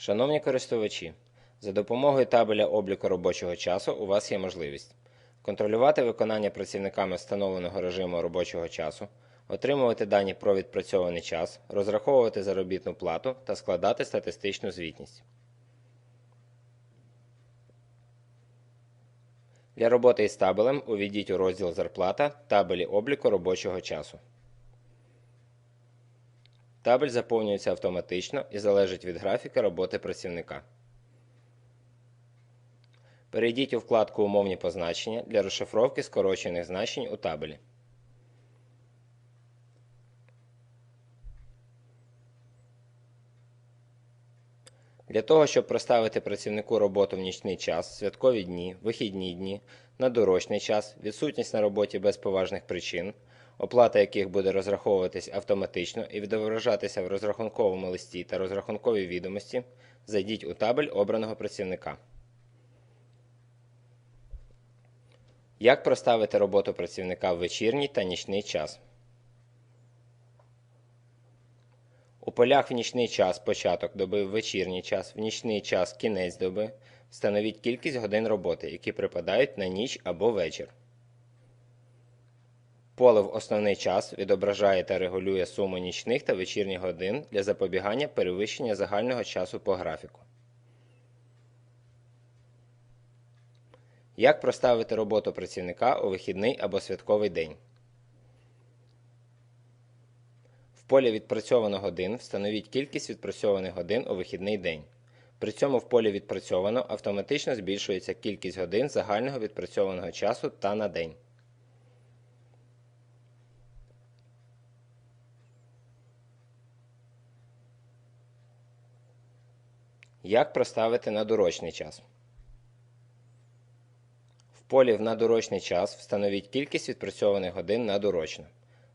Шановні користувачі, за допомогою табеля обліку робочого часу у вас є можливість контролювати виконання працівниками встановленого режиму робочого часу, отримувати дані про відпрацьований час, розраховувати заробітну плату та складати статистичну звітність. Для роботи із табелем увійдіть у розділ Зарплата табелі обліку робочого часу. Табель заповнюється автоматично і залежить від графіка роботи працівника. Перейдіть у вкладку Умовні позначення для розшифровки скорочених значень у табелі. Для того, щоб проставити працівнику роботу в нічний час, святкові дні, вихідні дні, на дорочний час, відсутність на роботі без поважних причин, оплата яких буде розраховуватись автоматично і відображатися в розрахунковому листі та розрахунковій відомості, зайдіть у табель обраного працівника. Як проставити роботу працівника в вечірній та нічний час? У полях в нічний час початок доби, в вечірній час, в нічний час кінець доби встановіть кількість годин роботи, які припадають на ніч або вечір. Поле в основний час відображає та регулює суму нічних та вечірніх годин для запобігання перевищення загального часу по графіку. Як проставити роботу працівника у вихідний або святковий день? В полі відпрацьовано годин встановіть кількість відпрацьованих годин у вихідний день. При цьому в полі відпрацьовано автоматично збільшується кількість годин загального відпрацьованого часу та на день. Як проставити надурочний час? В полі в надурочний час встановіть кількість відпрацьованих годин надурочно.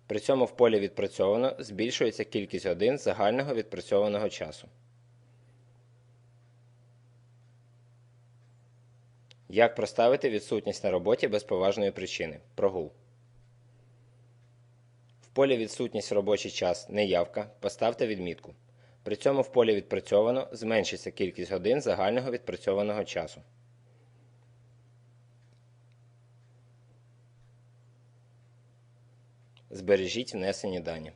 При цьому в полі відпрацьовано збільшується кількість годин загального відпрацьованого часу. Як проставити відсутність на роботі без поважної причини? Прогул. В полі відсутність в робочий час неявка поставте відмітку. При цьому в полі відпрацьовано зменшиться кількість годин загального відпрацьованого часу. Збережіть внесені дані.